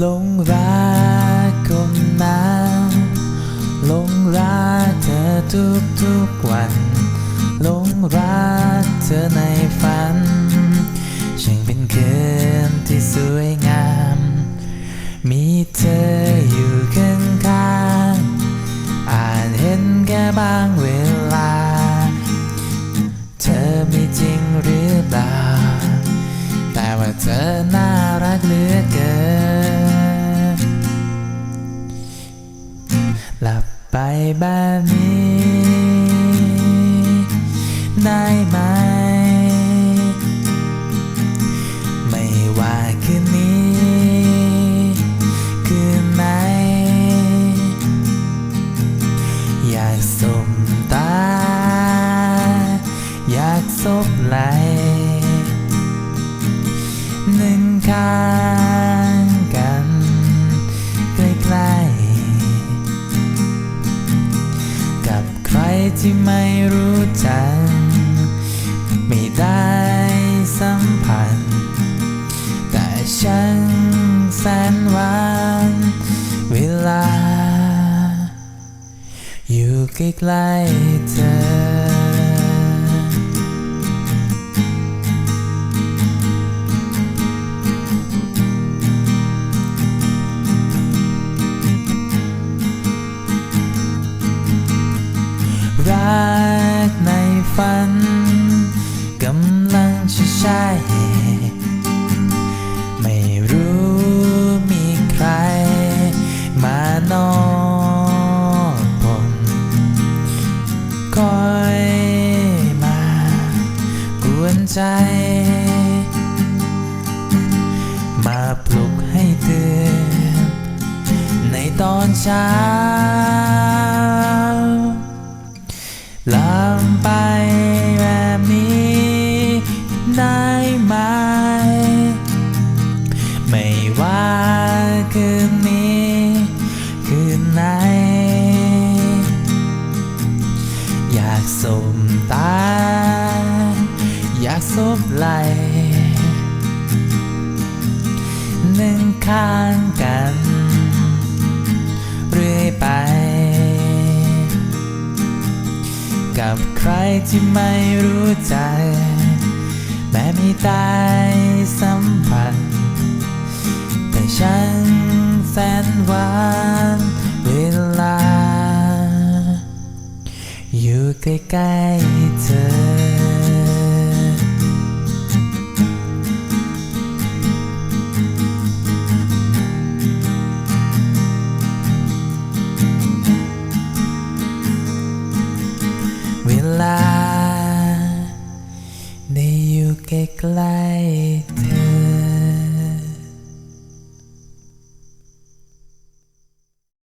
หลงรักคนนั้นหลงรักเธอทุกทุกๆวันหลงรักเธอในฝันช่างเป็นคืนที่สวยงาม มีเธออยู่ข้างข้างๆอาจเห็นแค่บางเวลา เธอมีจริงหรือเปล่า แต่ว่าเธอน่ารักเหลือ หลับไปแบบนี้ ได้ไหม ไม่ว่าคืนนี้ คืนไหน อยากสมตา อยากซบไหลหนึ่งข้า กับใครที่ไม่รู้จัก ไม่ได้สัมผัส แต่ฉันแสนหวานเวลา อยู่ใกล้ๆเธอ ฝันกำลังจะใช่ไม่รู้มีใครมานอกบนคอยมากวนใจ มาปลุกให้ตื่นในตอนเช้าากสมตา อยากซบไหลหนึ่งข้างกัน เรื่อยไป กับใครที่ไม่รู้ใจ แม้มีตายสัมพันธ์แต่ฉันแสนหวาน อยู่ใกล้ๆเธอ เวลา ได้อยู่ใกล้ๆเธอ